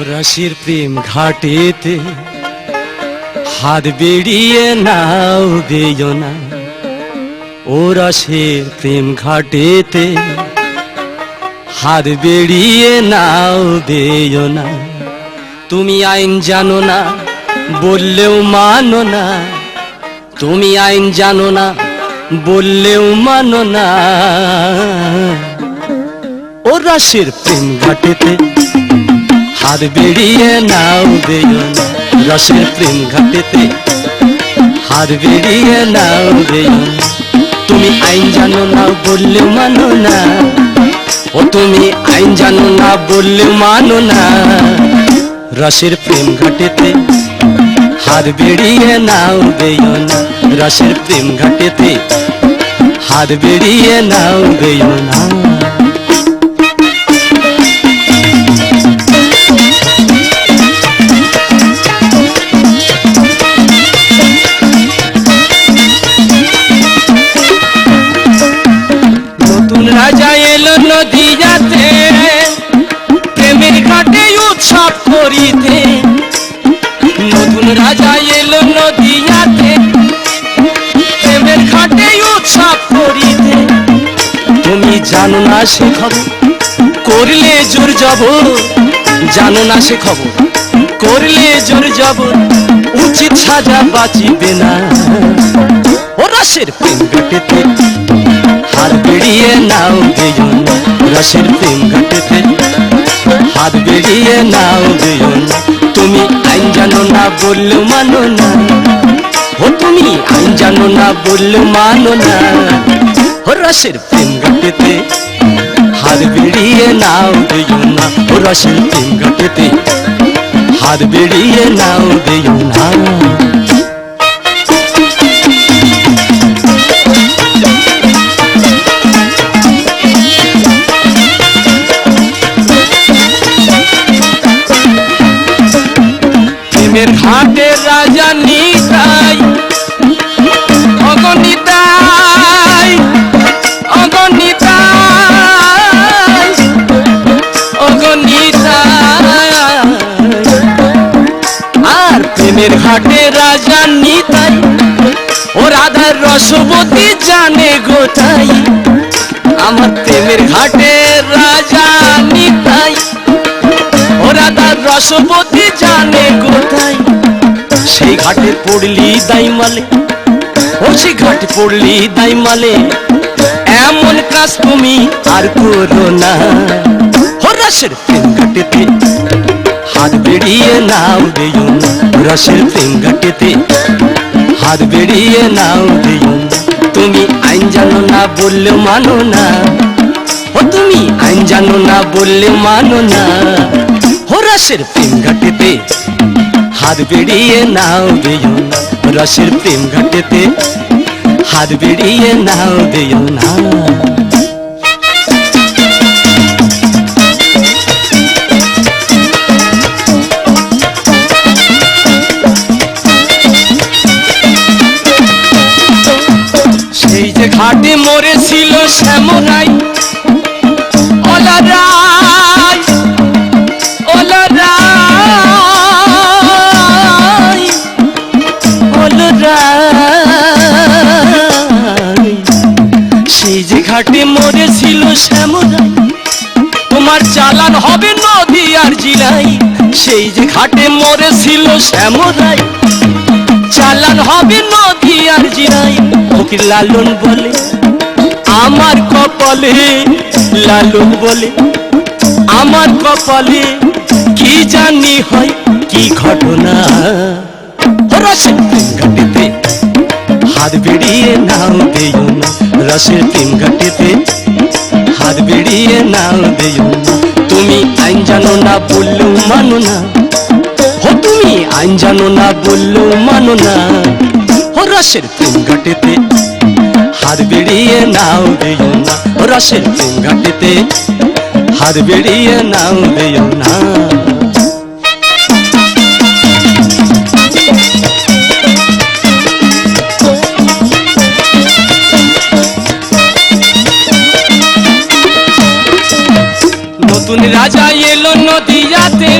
রাশির প্রেম ঘাটেতে হাত বেরিয়ে নাও বেয় না। ও রাশের প্রেম ঘাটেতে হাত বেরিয়ে নাও বেয় না। তুমি আইন জানো না, বললেও মানো না। তুমি আইন জানো না, বললেও মানো না। ও রাশের প্রেম ঘাটেতে হাত বেরিয়ে নাও না রসের প্রেম ঘাটেতে। হাত বেরিয়ে নাও না। তুমি আইন জানো না বললেও মানো না। ও তুমি আইন জানো না বললেও মানো না। রসের প্রেম ঘাটেতে হাত বেরিয়ে নাও বেয় না। রসের প্রেম ঘাটেতে হাত বেরিয়ে নাও বেয় না। উৎসব করিতে। নতুন রাজা এলো নদীয়াতে। প্রেমের ঘাটে উৎসব করিতে। তুমি জানো না সে খবর, করলে জোর যাব জানো না সে খবর, করলে জোর যাব উচিত সাজা বাঁচিবে না। ও রসের প্রেম ঘাটেতে হাত বেরিয়ে নাও বেজন রসের প্রেম ঘাটেতে হাত বেরিয়ে নাও বেজন তুমি আইন জানো না, বললেও মানো না। ও তুমি আইন জানো না, বললেও মানো না। ও রসের প্রেম ঘাটেতে হাত বেরিয়ে নাও বেজন না। ও রসের প্রেম ঘাটেতে হাত বেরিয়ে নাও বেজন না। প্রেমের ঘাটে রাজা নিতাই, ও রাধার রসবতী জানে গোটাই। আমার প্রেমের ঘাটে রাজা নিতাই, ও রাধার রসবতী জানে কোথায় সেই ঘাটে পড়লি দাই মালে ও সেই ঘাটে পড়লি দাই মালে এমন কাজ তুমি আর করো না। ও রসের প্রেম ঘাটেতে হাত বেরিয়ে নাও দেয় না রসের ঘাটেতে হাত বেরিয়ে নাও দেয় না তুমি আইন জানো না বললেও মানো না ও তুমি আইন জানো না বললে মানো না ও রসের ঘাটেতে হাত বেরিয়ে নাও দিও না রসের প্রেম ঘাটেতে হাত বেরিয়ে নাও দিও না ঘাটে মরেছিল শ্যামরাই। অলারাই অলারাই সেই যে ঘাটে মরেছিল শ্যামরাই, তোমার চালান হবে নদী আর জিলাই। সেই যে ঘাটে মরেছিল শ্যামরাই, চালান হবে নদী আর জিরাই ফকির লালন বলে? আমার কপালে লালন বলে। আমার কপালে কি জানি হয়, কি ঘটনা? রসের প্রেম ঘাটেতে হাত বেরিয়ে নাও দেয় রসের প্রেম ঘাটেতে হাত বেরিয়ে নাও দেয় তুমি আইন জানো না বললেও মানো না। ও তুমি আইন জানো না বললেও মানো না। ও রসের প্রেম ঘাটেতে হাত বেরিয়ে নাও দিও না, রসের হাত নাও দিও না। নতুন রাজা এলো নদীয়াতে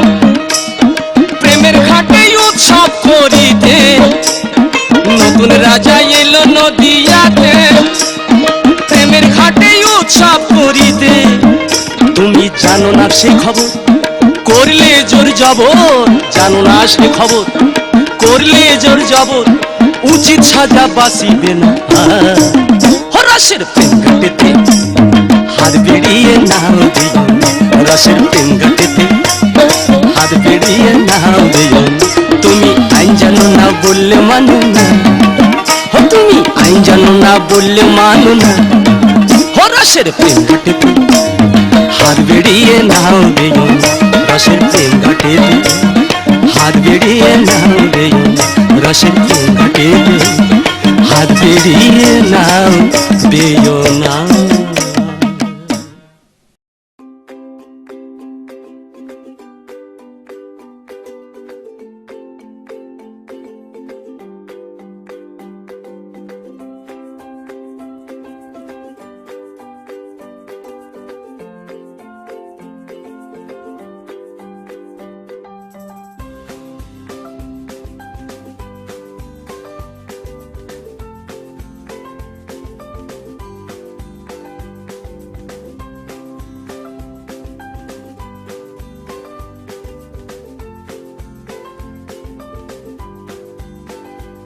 যাই এলো নদিয়াতে, প্রেমের ঘাটে উৎসব করিতে। তুমি জানো না সে খবর, করলে জোর জবর, জানো না সে খবর, করলে জোর জবর, উচিত সাজা না। প্রেম ঘাটেতে, হাত বেরিয়ে প্রেম ঘাটেতে, হাত বেরিয়ে তুমি আইন জানো না বললে মানুষ না বললে মানু না। হরাসের প্রেম কাটেতে হাত বেরিয়ে নাও দিও রসের প্রেম কাটেতে হাত বেরিয়ে নাও দিও রসের প্রেম কাটেতে হাত বেরিয়ে নাও দিও না।